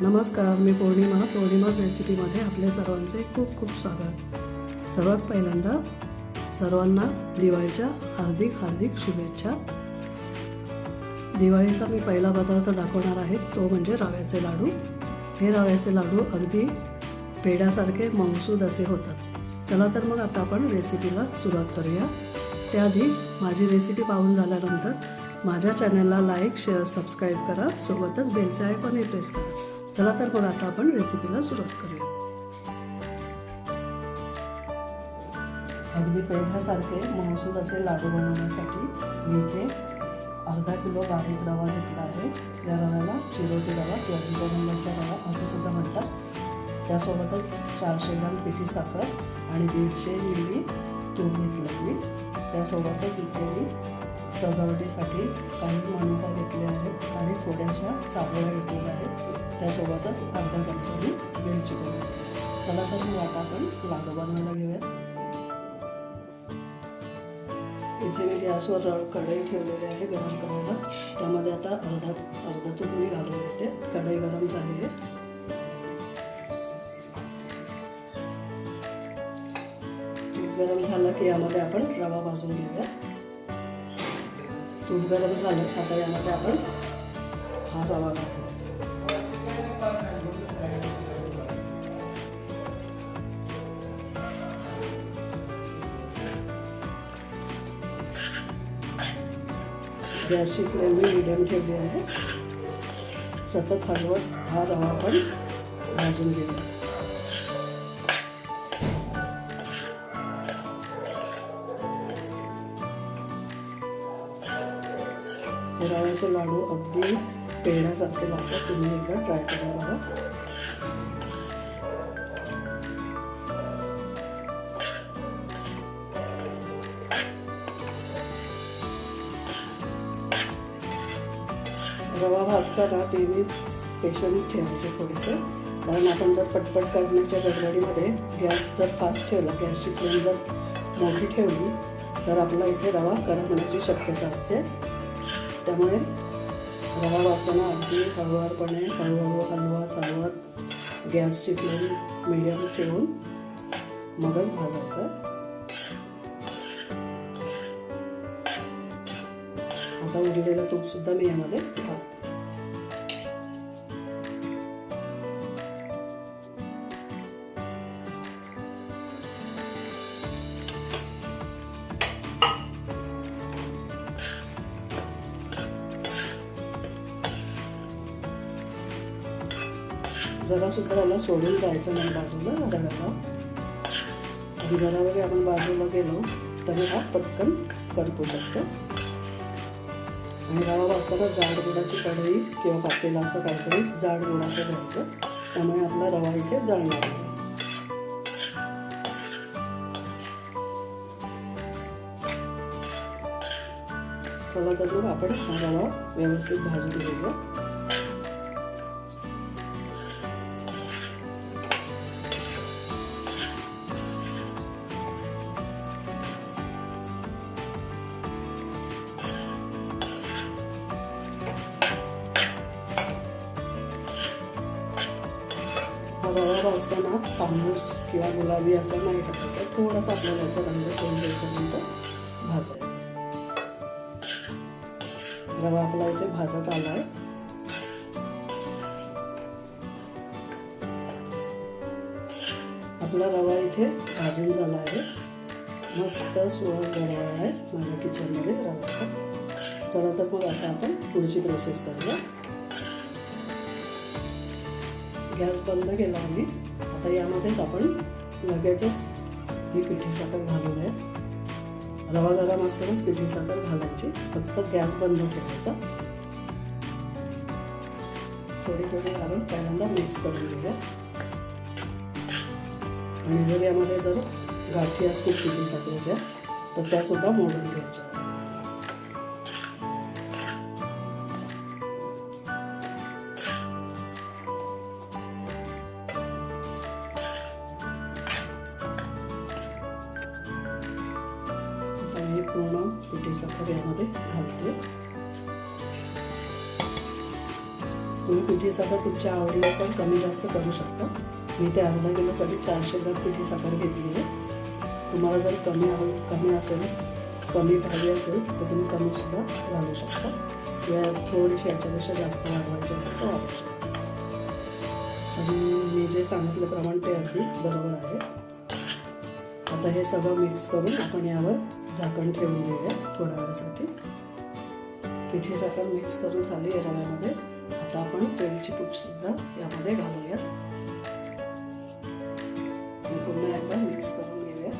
नमस्कार मी पौर्णिमा पौर्णिमाच रेसिपीमध्ये आपल्या सर्वांचे खूप खूप स्वागत. सर्वात पहिल्यांदा सर्वांना दिवाळीच्या हार्दिक हार्दिक शुभेच्छा. दिवाळीचा मी पहिला पदार्थ दाखवणार आहे तो म्हणजे रव्याचे लाडू. हे रव्याचे लाडू अगदी पेढ्यासारखे मौसूद असे होतात. चला तर मग आता आपण रेसिपीला सुरुवात करूया. त्याआधी माझी रेसिपी पाहून झाल्यानंतर माझ्या चॅनलला लाईक शेअर सबस्क्राईब करा. सोबतच बेलचे आयकॉनही प्रेस करा. चला तर मग आता आपण रेसिपीला सुरुवात करूया. अगदी पेढ्यासारखे महसूद असे लाडू बनवण्यासाठी मी ते अर्धा किलो बारीक रवा घेतला आहे. या रव्याला चिरोटी रवा किंवा झिरो नंबरचा रवा असं सुद्धा म्हणतात. त्यासोबतच चारशे ग्राम पिठी साखर आणि दीडशे मिली तूप घेतलं मी त्यासोबतच इथे मी सजावटीसाठी काही मनुका घेतले आहेत आणि थोड्याशा चारोळ्या घेतलेल्या आहेत. त्यासोबतच अर्धा चमचा मी वेलची पण चला तर मग आता आपण लाडू बनवायला घेऊयात. इथे मी गॅसवर कढई ठेवलेली आहे गरम करायला. त्यामध्ये आता अर्धा अर्धा तूप मी घालून घेते. कढई गरम झाली आहे. तूप गरम झालं की यामध्ये आपण रवा भाजून घेऊया. तूप गरम झालं आता यामध्ये आपण हा रवा घालू गॅसची फ्लेम मिडियम ठेवली आहे सतत हलवत हा रवा आपण भाजून घेऊया हे रव्याचे लाडू अगदी पेढ्यासारखे लागतात तुम्ही एकदा ट्राय करा बघा रवा ना ते मी पेशन्स ठेवायचे थोडेसे. कारण आपण जर पटपट करण्याच्या गडबडीमध्ये गॅस जर फास्ट ठेवला गॅसची फ्लेम जर मोठी ठेवली तर आपला इथे रवा करपण्याची शक्यता असते. त्यामुळे रवा वाचताना अगदी हळूवारपणे हळूहळू हलवत हलवत गॅसची फ्लेम मिडियम ठेवून मगच भाजायचं. आता उरलेलं तूप सुद्धा मी यामध्ये घालते. जरा सुद्धा त्याला सोडून जायचं नाही बाजूला रव्याला आणि जरा वगैरे आपण बाजूला गेलो तरी हा पटकन करपू शकतो आणि रवा भाजताना जाड गुडाची कढई किंवा पातेला असं काहीतरी जाड गुडाचं घ्यायचं. त्यामुळे आपला रवा इथे जळणार नाही चला तर मग आपण हा रवा व्यवस्थित भाजून घेऊया. रवा भाजताना तांबूस किंवा गुलाबी असं नाही टाकायचं थोडासा आपल्याला याचा रंग चेंज होईपर्यंत भाजायचा. रवा आपला इथे भाजत आला आहे आपला रवा इथे भाजून झाला आहे. मस्त सुवास गडवा आहे माझ्या किचनमध्ये रवाचा. चला तर मग आता आपण पुढची प्रोसेस करूया. गॅस बंद केला आम्ही. आता यामध्येच आपण लगेचच ही पिठी साखर घालूया रवा गरम असतानाच पिठी साखर घालायची. फक्त गॅस बंद ठेवायचा. थोडी थोडी घालून पहिल्यांदा मिक्स करून घेऊया. आणि जर यामध्ये जर गाठी असतील पिठी साखरेच्या तर त्यासुद्धा मोडून घ्यायच्या. पूर्ण पिठी साखर यामध्ये घालते. तुम्ही पिठी साखर तुमच्या आवडीनुसार कमी जास्त करू शकता. मी ते अर्धा किलोसाठी चारशे ग्राम पिठी साखर घेतली आहे. तुम्हाला जर कमी आवड कमी असेल कमी भाजी असेल तर तुम्ही कमीसुद्धा घालू शकता. किंवा थोडीशी याच्यापेक्षा जास्त वाढवायची असेल तर वाढू शकता आणि मी जे सांगितलं प्रमाण ते अगदी बरोबर आहे. आता हे सगळं मिक्स करून आपण यावर झाकण ठेवून देऊया थोड्या वेळासाठी पिठी साखर मिक्स करून झाली आहे रव्यामध्ये. आता आपण तेलची सुद्धा यामध्ये घालूया. पुन्हा एकदा मिक्स करून घेऊया.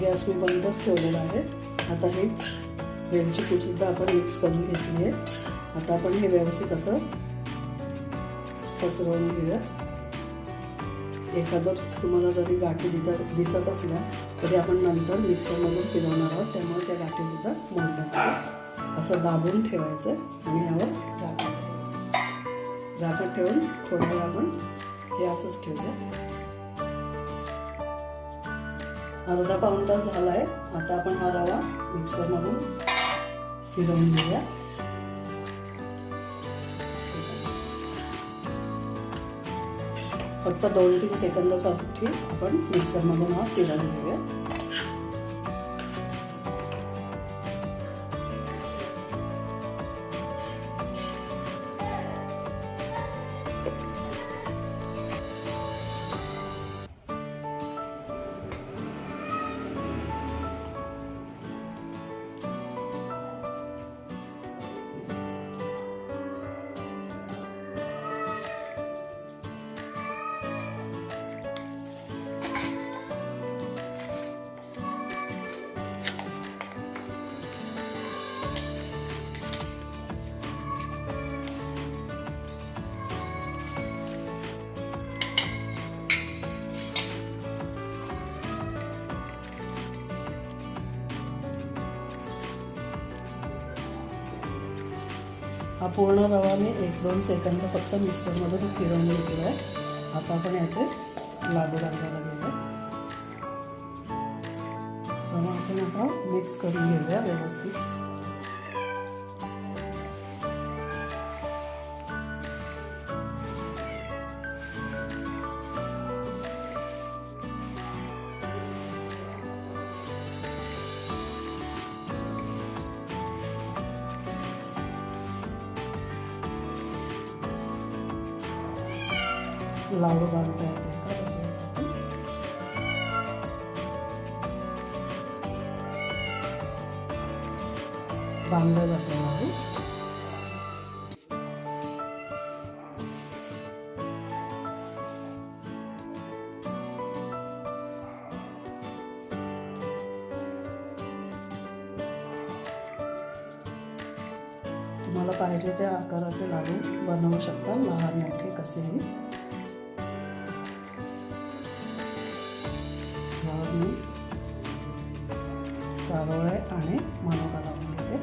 गॅस मी बंदच ठेवलेला आहे. आता हे वेलची पूडसुद्धा आपण मिक्स करून घेतली आहे. आता आपण हे व्यवस्थित असं पसरवून घेऊया. एखादं तुम्हाला जरी गाठी दिसत दिसत असल्या तरी आपण नंतर मिक्सरमधून फिरवणार आहोत. त्यामुळे त्या गाठीसुद्धा मोडल्या जातात. असं दाबून ठेवायचं आणि यावर झाकण ठेवायचं. झाकण ठेवून थोड्या वेळ आपण हे असंच ठेवूया. अर्धा पाऊण तास झाला आहे आता आपण हा रवा मिक्सरमधून फिरवून घेऊया. फक्त दोन तीन सेकंदासाठी आपण मिक्सरमधून हा फिरवून घेऊया. हा पूर्ण रवा मी एक दोन सेकंद फक्त मिक्सरमधून फिरवून घेतला आहे. आता आपण याचे लाडू बांधायला गेलो रवा आपण असा मिक्स करून घेऊया व्यवस्थित. लाडू बांधता येते. बांधलं जातं लाडू. तुम्हाला पाहिजे त्या आकाराचे लाडू बनवू शकता लहान मोठे कसेही. चारोळे आणि मनोका लावून घेते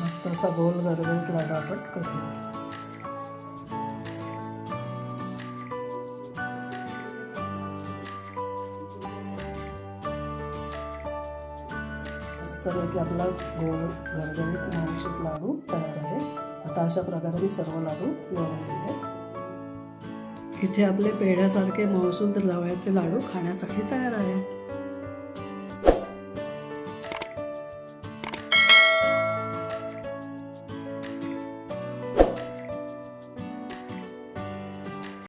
मस्त असा गोल गरगरीत लाडू आपण करूया मस्तपैकी आपला गोड गरगरीत मांसूत लाडू तयार आहे. आता अशा प्रकारे मी सर्व लाडू लावून घेते. इथे आपले पेढ्यासारखे महसूल लावायचे लाडू खाण्यासाठी तयार आहेत